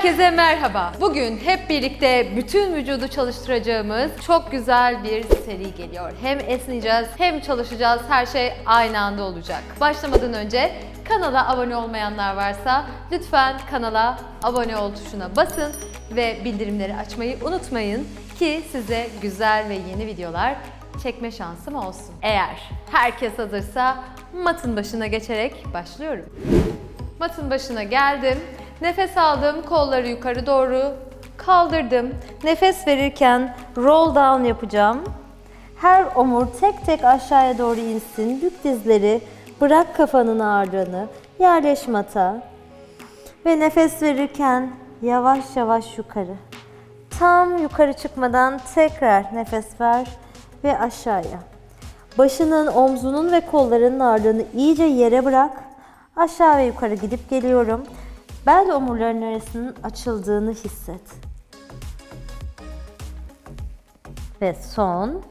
Herkese merhaba. Bugün hep birlikte bütün vücudu çalıştıracağımız çok güzel bir seri geliyor. Hem esneyeceğiz hem çalışacağız. Her şey aynı anda olacak. Başlamadan önce kanala abone olmayanlar varsa lütfen kanala abone ol tuşuna basın ve bildirimleri açmayı unutmayın ki size güzel ve yeni videolar çekme şansım olsun. Eğer herkes hazırsa matın başına geçerek başlıyorum. Matın başına geldim. Nefes aldım, kolları yukarı doğru kaldırdım. Nefes verirken roll down yapacağım. Her omur tek tek aşağıya doğru insin. Bük dizleri, bırak kafanın ağırlığını, yerleş mata. Ve nefes verirken yavaş yavaş yukarı. Tam yukarı çıkmadan tekrar nefes ver ve aşağıya. Başının, omzunun ve kollarının ağırlığını iyice yere bırak. Aşağı ve yukarı gidip geliyorum. Bel omurların arasının açıldığını hisset. Ve son.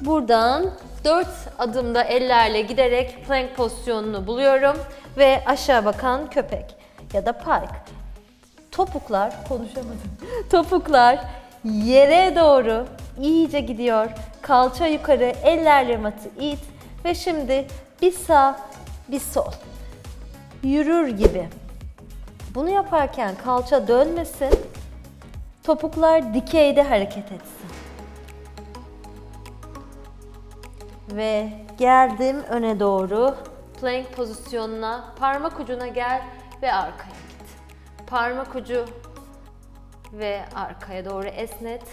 Buradan 4 adımda ellerle giderek plank pozisyonunu buluyorum ve aşağı bakan köpek ya da pike. Topuklar, konuşamadım. Topuklar yere doğru iyice gidiyor. Kalça yukarı, ellerle matı it ve şimdi bir sağ, bir sol. Yürür gibi. Bunu yaparken kalça dönmesin. Topuklar dikeyde hareket etsin. Ve geldim öne doğru. Plank pozisyonuna, parmak ucuna gel ve arkaya git. Parmak ucu ve arkaya doğru esnet.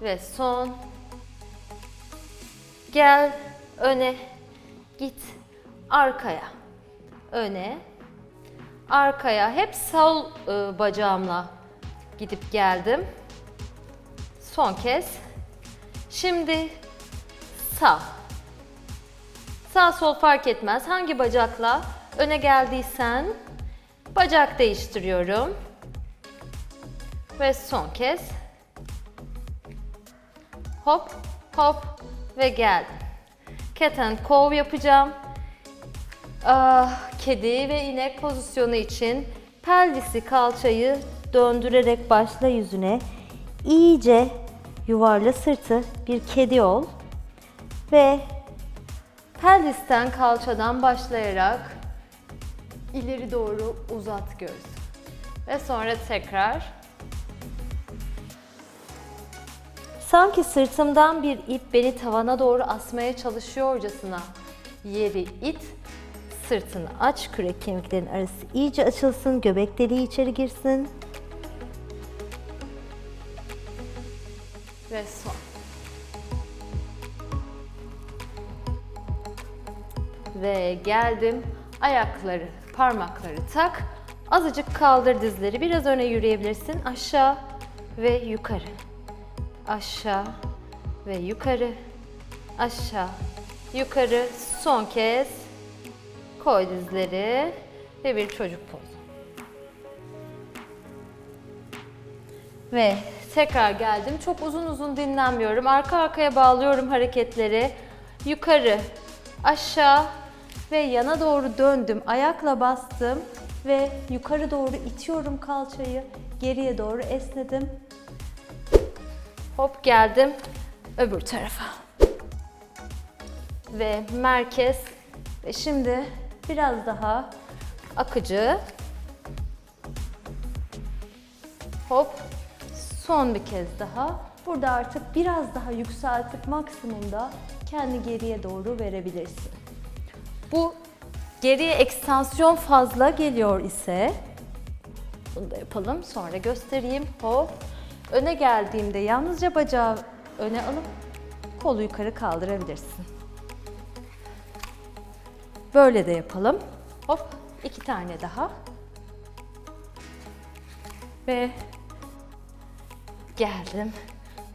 Ve son. Gel öne, git arkaya. Öne, arkaya. Hep sol e, bacağımla gidip geldim. Son kez. Şimdi sağ. Sağ sol fark etmez. Hangi bacakla öne geldiysen bacak değiştiriyorum. Ve son kez. Hop hop ve geldim. Cat and cow yapacağım. Ah, kedi ve inek pozisyonu için pelvisi kalçayı döndürerek başla yüzüne. İyice yuvarla sırtı bir kedi ol. Ve pelvisten kalçadan başlayarak ileri doğru uzat göğsü. Ve sonra tekrar Sanki sırtımdan bir ip beni tavana doğru asmaya çalışıyorcasına yeri it, sırtını aç, kürek kemiklerin arası iyice açılsın, göbek deliği içeri girsin. Ve son. Ve geldim. Ayakları, parmakları tak. Azıcık kaldır dizleri. Biraz öne yürüyebilirsin. Aşağı ve yukarı aşağı ve yukarı, aşağı, yukarı. Son kez koy dizleri ve bir çocuk pozu. Ve tekrar geldim. Çok uzun uzun dinlenmiyorum. Arka arkaya bağlıyorum hareketleri. Yukarı, aşağı ve yana doğru döndüm. Ayakla bastım ve yukarı doğru itiyorum kalçayı. Geriye doğru esnedim. Hop geldim öbür tarafa. Ve merkez ve şimdi biraz daha akıcı. Hop son bir kez daha. Burada artık biraz daha yükseltip maksimumda kendi geriye doğru verebilirsin. Bu geriye ekstansiyon fazla geliyor ise bunu da yapalım sonra göstereyim. Hop Öne geldiğimde yalnızca bacağı öne alıp kolu yukarı kaldırabilirsin. Böyle de yapalım. Hop, iki tane daha. Ve geldim.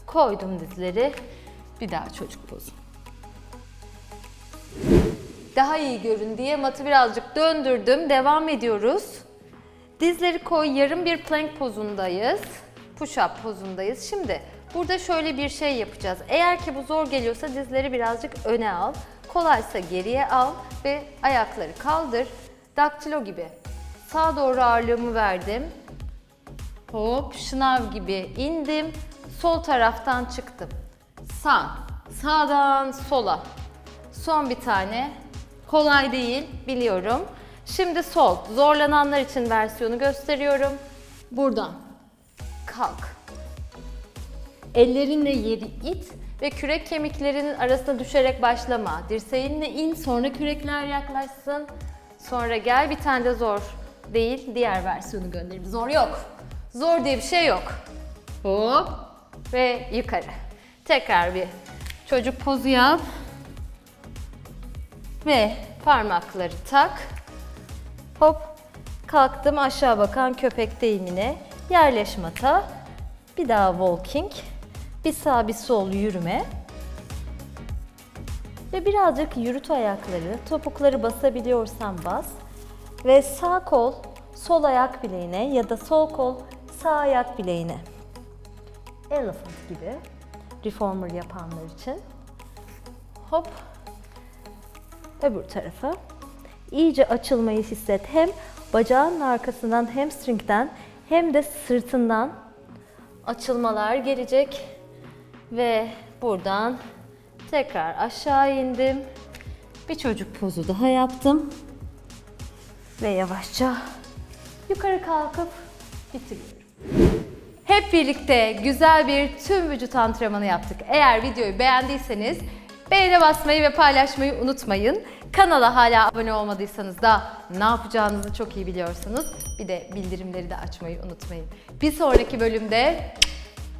Koydum dizleri. Bir daha çocuk pozu. Daha iyi görün diye matı birazcık döndürdüm. Devam ediyoruz. Dizleri koy, yarım bir plank pozundayız push-up pozundayız. Şimdi burada şöyle bir şey yapacağız. Eğer ki bu zor geliyorsa dizleri birazcık öne al. Kolaysa geriye al ve ayakları kaldır. Daktilo gibi Sağa doğru ağırlığımı verdim. Hop şınav gibi indim. Sol taraftan çıktım. Sağ. Sağdan sola. Son bir tane. Kolay değil biliyorum. Şimdi sol. Zorlananlar için versiyonu gösteriyorum. Buradan. Kalk. Ellerinle yeri it ve kürek kemiklerinin arasına düşerek başlama. Dirseğinle in sonra kürekler yaklaşsın. Sonra gel bir tane de zor değil diğer versiyonu gönderim. Zor yok. Zor diye bir şey yok. Hop ve yukarı. Tekrar bir çocuk pozu yap. Ve parmakları tak. Hop kalktım aşağı bakan köpek deyimine. Yerleş mata. Bir daha walking. Bir sağ bir sol yürüme. Ve birazcık yürüt ayakları. Topukları basabiliyorsan bas. Ve sağ kol sol ayak bileğine ya da sol kol sağ ayak bileğine. Elephant gibi. Reformer yapanlar için. Hop. Öbür tarafa. İyice açılmayı hisset. Hem bacağın arkasından hamstringden hem de sırtından açılmalar gelecek. Ve buradan tekrar aşağı indim. Bir çocuk pozu daha yaptım. Ve yavaşça yukarı kalkıp bitiriyorum. Hep birlikte güzel bir tüm vücut antrenmanı yaptık. Eğer videoyu beğendiyseniz beğene basmayı ve paylaşmayı unutmayın. Kanala hala abone olmadıysanız da ne yapacağınızı çok iyi biliyorsunuz. Bir de bildirimleri de açmayı unutmayın. Bir sonraki bölümde